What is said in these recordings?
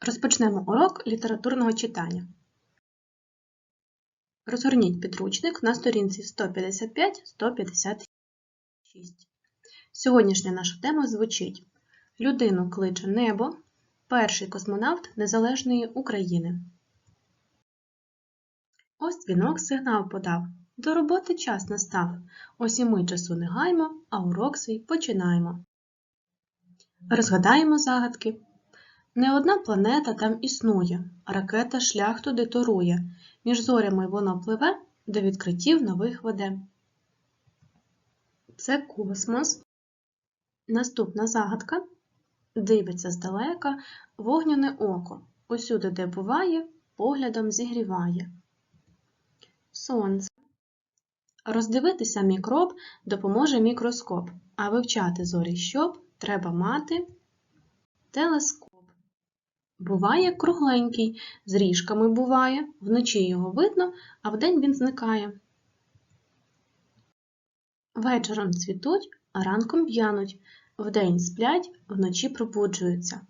Розпочнемо урок літературного читання. Розгорніть підручник на сторінці 155-156. Сьогоднішня наша тема звучить Людину кличе небо. Перший космонавт Незалежної України. Ось дзвінок сигнал подав. До роботи час настав. Ось і ми часу не гаймо, а урок свій починаємо. Розгадаємо загадки. Не одна планета там існує, ракета шлях туди торує, між зорями воно пливе, до відкриттів нових веде. Це космос. Наступна загадка. Дивиться здалека вогняне око. Усюди, де буває, поглядом зігріває. Сонце. Роздивитися мікроб допоможе мікроскоп, а вивчати зорі щоб треба мати телескоп. Буває кругленький, з ріжками буває, вночі його видно, а вдень він зникає. Вечором цвітуть, а ранком п'януть, вдень сплять, вночі пробуджуються.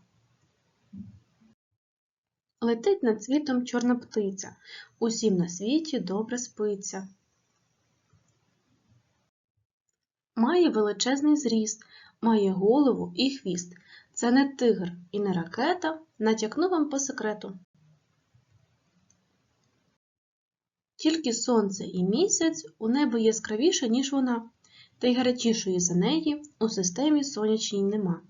Летить над світом чорна птиця, усім на світі добре спиться. Має величезний зріст, має голову і хвіст. Це не тигр і не ракета, натякну вам по секрету. Тільки сонце і місяць у небо яскравіше, ніж вона, та й гарячішої за неї у системі сонячній нема.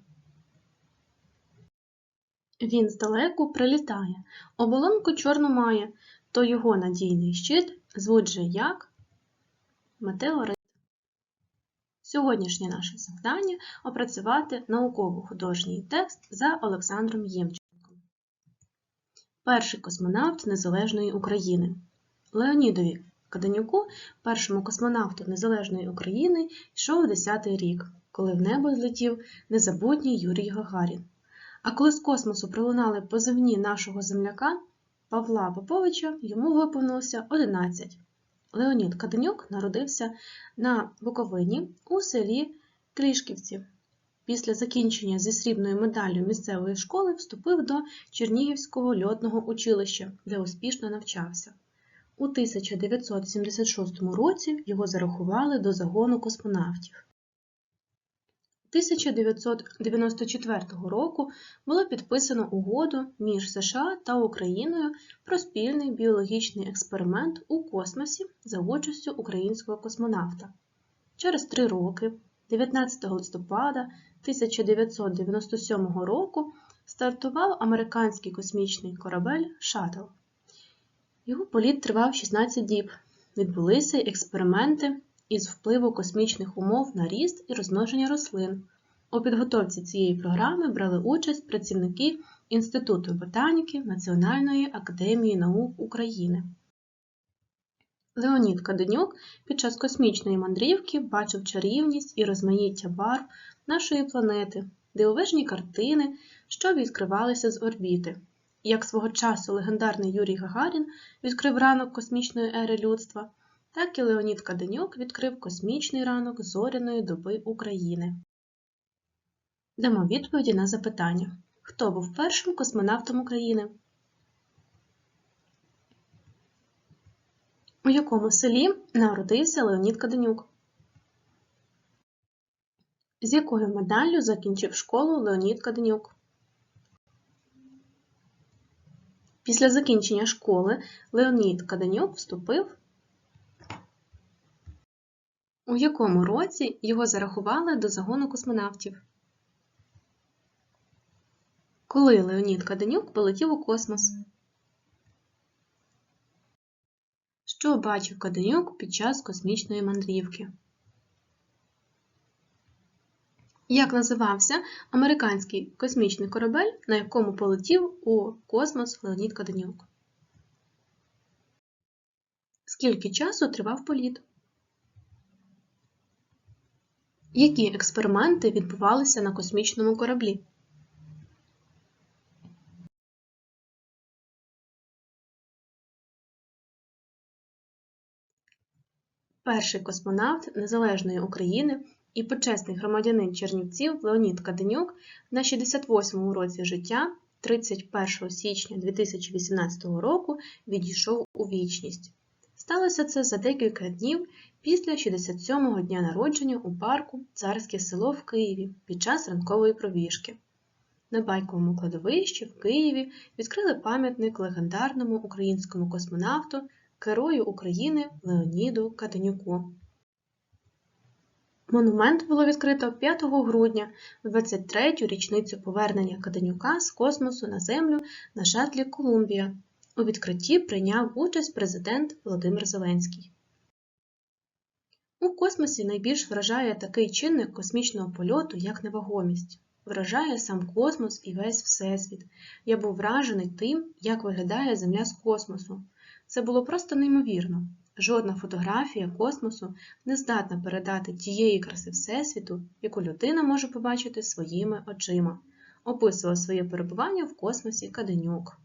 Він здалеку прилітає, оболонку чорну має, то його надійний щит звуть же як метеорит. Сьогоднішнє наше завдання опрацювати науково-художній текст за Олександром Ємченком. Перший космонавт Незалежної України. Леонідові Каденюку, першому космонавту Незалежної України, йшов 10-й рік, коли в небо злетів незабутній Юрій Гагарін. А коли з космосу пролунали позивні нашого земляка Павла Поповича, йому виповнилося 11. Леонід Каденюк народився на Буковині у селі Клішківці. Після закінчення зі срібною медаллю місцевої школи вступив до Чернігівського льотного училища, де успішно навчався. У 1976 році його зарахували до загону космонавтів. 1994 року було підписано угоду між США та Україною про спільний біологічний експеримент у космосі за участю українського космонавта. Через три роки, 19 листопада 1997 року, стартував американський космічний корабель Шаттл. Його політ тривав 16 діб. Відбулися експерименти із впливу космічних умов на ріст і розмноження рослин. У підготовці цієї програми брали участь працівники Інституту ботаніки Національної академії наук України. Леонід Каденюк під час космічної мандрівки бачив чарівність і розмаїття барв нашої планети, дивовижні картини, що відкривалися з орбіти. Як свого часу легендарний Юрій Гагарін відкрив ранок космічної ери людства, так і Леонід Каденюк відкрив космічний ранок зоряної доби України. Дамо відповіді на запитання. Хто був першим космонавтом України? У якому селі народився Леонід Каденюк? З якою медаллю закінчив школу Леонід Каденюк? Після закінчення школи Леонід Каденюк вступив у якому році його зарахували до загону космонавтів? Коли Леонід Каденюк полетів у космос? Що бачив Каденюк під час космічної мандрівки? Як називався американський космічний корабель, на якому полетів у космос Леонід Каденюк? Скільки часу тривав політ? Які експерименти відбувалися на космічному кораблі? Перший космонавт Незалежної України і почесний громадянин Чернівців Леонід Каденюк на 68-му році життя 31 січня 2018 року відійшов у вічність. Сталося це за декілька днів після 67-го дня народження у парку Царське село в Києві під час ранкової пробіжки. На байковому кладовищі в Києві відкрили пам'ятник легендарному українському космонавту, герою України Леоніду Каденюку. Монумент було відкрито 5 грудня 23-ю річницю повернення Каденюка з космосу на Землю на шатлі Колумбія. У відкритті прийняв участь президент Володимир Зеленський. У космосі найбільш вражає такий чинник космічного польоту, як невагомість. Вражає сам космос і весь Всесвіт. Я був вражений тим, як виглядає Земля з космосу. Це було просто неймовірно. Жодна фотографія космосу не здатна передати тієї краси Всесвіту, яку людина може побачити своїми очима. Описував своє перебування в космосі Каденюк.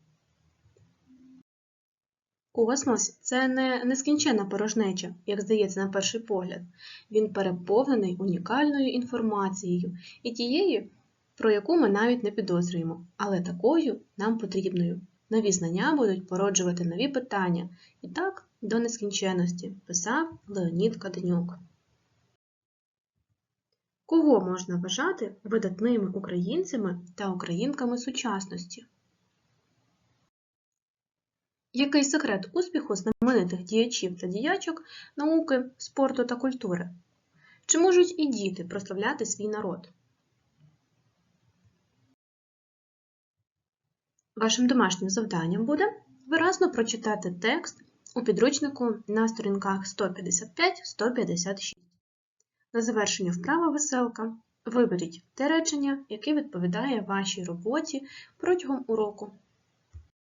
Космос це не нескінченна порожнеча, як здається на перший погляд. Він переповнений унікальною інформацією і тією, про яку ми навіть не підозрюємо, але такою нам потрібною. Нові знання будуть породжувати нові питання, і так до нескінченності, писав Леонід Каденюк. Кого можна вважати видатними українцями та українками сучасності? Який секрет успіху знаменитих діячів та діячок науки, спорту та культури? Чи можуть і діти прославляти свій народ? Вашим домашнім завданням буде виразно прочитати текст у підручнику на сторінках 155-156. На завершення вправа веселка виберіть те речення, яке відповідає вашій роботі протягом уроку.